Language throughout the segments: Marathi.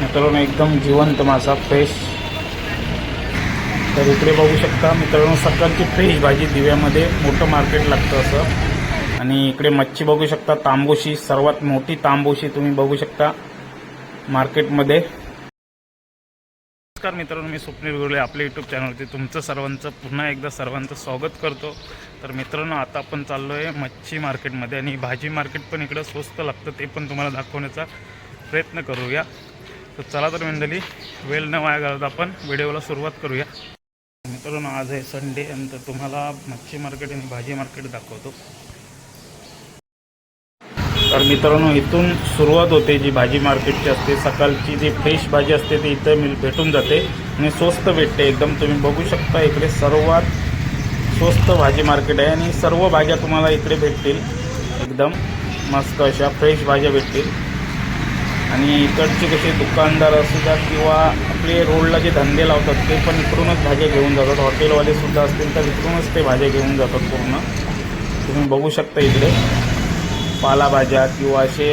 मित्रांनो एकदम जिवंत मासा फ्रेश तर इकडे बघू शकता मित्रांनो सकाळची फ्रेश भाजी दिव्यामध्ये मोठं मार्केट लागतं असं. आणि इकडे मच्छी बघू शकता तांबोशी सर्वात मोठी तांबोशी तुम्ही बघू शकता मार्केटमध्ये नमस्कार मित्रांनो मी स्वप्नील गुरळे आपल्या यूट्यूब चॅनलवरती तुमचं सर्वांचं पुन्हा एकदा सर्वांचं स्वागत करतो. तर मित्रांनो आता आपण चाललो आहे मच्छी मार्केटमध्ये आणि भाजी मार्केट पण इकडं स्वस्त लागतं ते पण तुम्हाला दाखवण्याचा प्रयत्न करूया. तर चला तर मंडळी वेळ न वाया घालत आपण व्हिडिओला सुरुवात करूया. मित्रांनो आज आहे संडे आणि तर तुम्हाला मच्छी मार्केट आणि भाजी मार्केट दाखवतो. तर मित्रांनो इथून सुरुवात होते जी भाजी मार्केटची असते. सकाळची जी फ्रेश भाजी असते ती इथं मिल भेटून जाते आणि स्वस्त भेटते. एकदम तुम्ही बघू शकता इकडे सर्वात स्वस्त भाजी मार्केट आहे आणि सर्व भाज्या तुम्हाला इकडे भेटतील. एकदम मस्त अशा फ्रेश भाज्या भेटतील. आणि इकडचे कसे दुकानदार असू द्या किंवा आपले रोडला जे धंदे लावतात ते पण इकडूनच भाज्या घेऊन जातात. हॉटेलवाले सुद्धा असतील तर इकडूनच ते भाज्या घेऊन जातात पूर्ण. तुम्ही बघू शकता इकडे. पालाभाज्या किंवा असे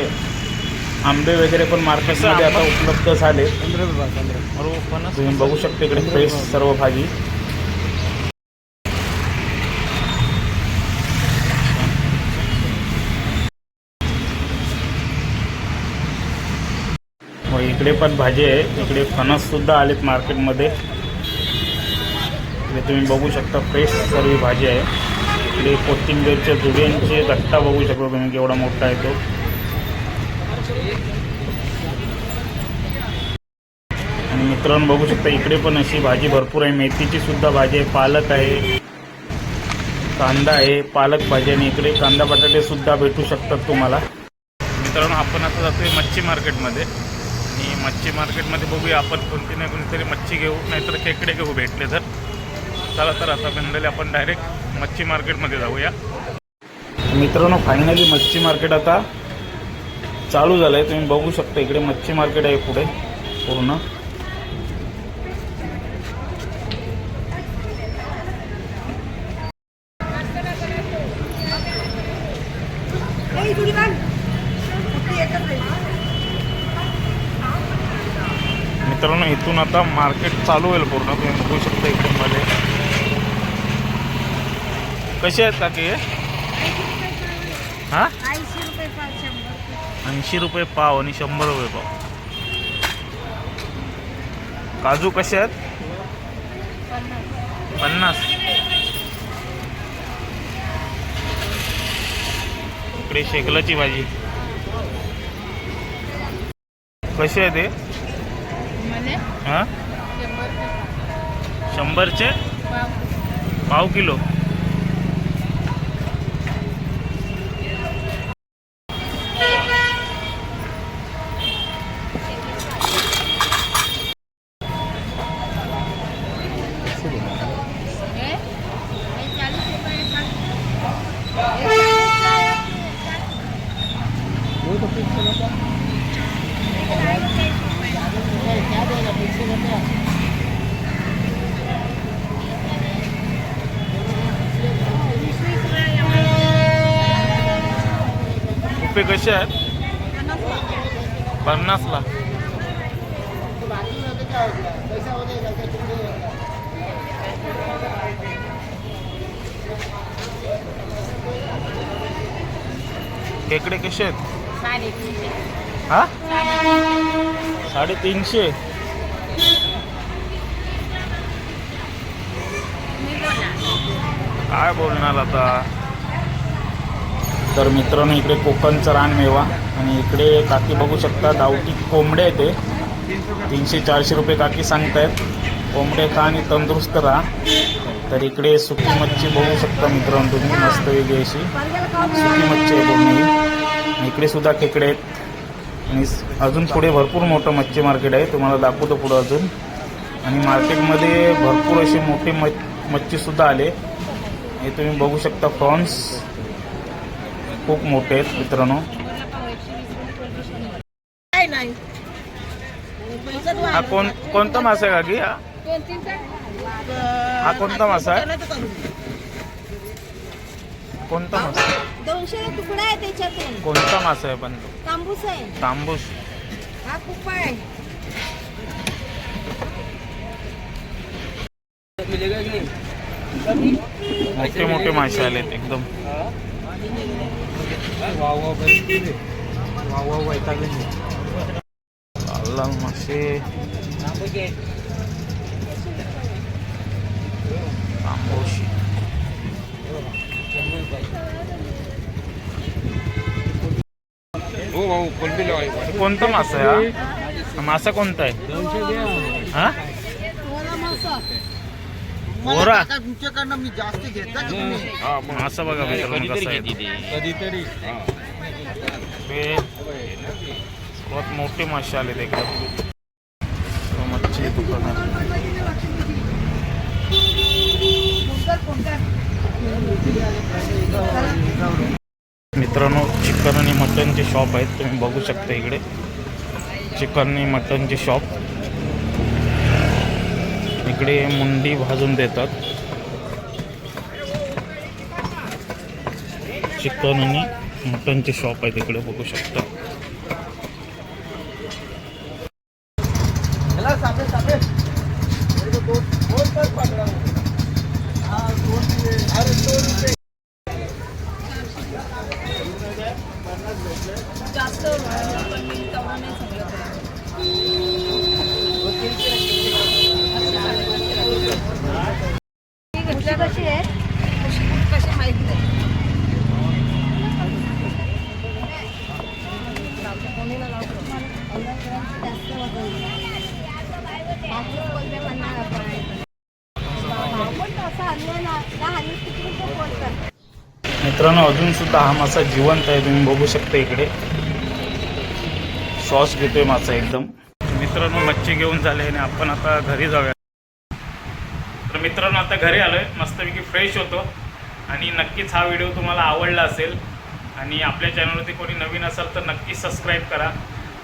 आंबे वगैरे पण मार्केटमध्ये आता उपलब्ध झाले. तुम्ही बघू शकता इकडे फ्रेश सर्व भाजी. इकडे पण भाजी आहे. इकडे फणससुद्धा आलेत मार्केटमध्ये. इकडे तुम्ही बघू शकता फ्रेश सर्व भाजी आहे. इकडे कोथिंबीरच्या जुड्यांचे गट्टा बघू शकता तुम्ही केवढा मोठा आहे तो. आणि मित्रांनो बघू शकता इकडे पण अशी भाजी भरपूर आहे. मेथीची सुद्धा भाजी आहे. पालक आहे. कांदा आहे. पालक भाजी आणि इकडे कांदा बटाटे सुद्धा भेटू शकतात तुम्हाला. मित्रांनो आपण आता जातोय मच्छी मार्केटमध्ये. आणि मच्छी मार्केटमध्ये बघूया आपण कोणती ना कोणीतरी मच्छी घेऊ नाहीतर खेकडे घेऊ भेटले तर. चला तर आता मंडळी आपण डायरेक्ट मच्छी मार्केटमध्ये जाऊया. मित्रांनो फायनली मच्छी मार्केट आता चालू झालं आहे तुम्ही बघू शकता इकडे मच्छी मार्केट आहे पुढे पूर्ण. इथून आता मार्केट चालू होईल पूर्ण. तुम्ही बघू शकता इकडे मध्ये. कसे आहेत काकी? हा? ऐंशी रुपये पाव आणि शंभर रुपये पाव. काजू कसे आहेत? पन्नास. इकडे शेकलाची भाजी. कशी आहे ते? हा? शंभर शंभरचे? पाव. किलो. चाळीस रुपये रुपये कसे आहेत? पन्नासला. खेकडे कसे आहेत? हा? साडेतीनशे. काय बोलणार आता? तर मित्रांनो इकडे कोकणचा रानमेवा आणि इकडे काकी बघू शकता गावठी कोंबडे आहे ते. तीनशे चारशे रुपये काकी सांगतायत. कोंबडे खा आणि तंदुरुस्त राहा. तर इकडे सुकी मच्छी बघू शकता मित्रांनो तुम्ही. मस्त वेगळी अशी सुकी मच्छी आहे पूर्ण इकडे सुद्धा खेकडे आहेत. आणि अजून पुढे भरपूर मोठं मच्छी मार्केट आहे. तुम्हाला दाखवतो पुढं अजून. आणि मार्केटमध्ये भरपूर असे मोठे मच मच्छीसुद्धा आले. हे तुम्ही बघू शकता प्रॉन्स. खूप मोठे आहेत मित्रांनो. हा कोण कोणता मासा आहे काकी हा? कोणता मासा आहे? कोणता मासा? दोनशे तुकडा आहे त्याच्यातून. कोणता मासा आहे पण तो? तांबूस आहे. तांबूस. हा कुप्पा आहे. मोठे मोठे मासे आलेत एकदम. लाल लाल मासे. हो भाऊ कोलबी हे कोणता मासा आहे हा? हा मासा कोणता आहे? हा? गोरा तुमच्याकडनं मी जास्त घेतला की तुम्ही? हा मग. मासा बघा मित्रांनो कसा आहे. तो. कधीतरी. ते मोठे मासे एकदम मच्छी दुकानात. मित्रांनो चिकन आणि मटनचे शॉप आहेत. तुम्ही बघू शकता इकडे. चिकन आणि मटनचे शॉप इकडे मुंडी भाजून देतात. चिकन आणि मटनचे शॉप आहेत इकडे बघू शकता चला सापे सापे मेरे को दो दोन पर पकड़ा हूँ हाँ दोन अरे दो रुपये जास्त पण मी तेवढं नाही सगळं करत. ती घेतल्या कशी आहे कशी माहीत नाही मित्रांनो अजून सुद्धा हा मासा जिवंत आहे तुम्ही बघू शकता इकडे. सॉस घेतोय मासा एकदम. मित्रांनो मच्छी घेऊन झाले आणि आपण आता घरी जाऊया. तर मित्रांनो आता घरी आलोय. मस्तपैकी फ्रेश होतो. आणि नक्कीच हा व्हिडिओ तुम्हाला आवडला असेल आणि आपल्या चॅनलवरती कोणी नवीन असेल तर नक्की सबस्क्राईब करा.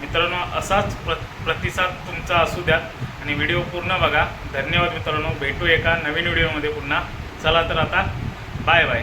मित्रांनो असाच प्र प्रतिसाद तुमचा असू द्या आणि व्हिडिओ पूर्ण बघा. धन्यवाद मित्रांनो. भेटू एका नवीन व्हिडिओमध्ये पुन्हा. चला तर आता बाय बाय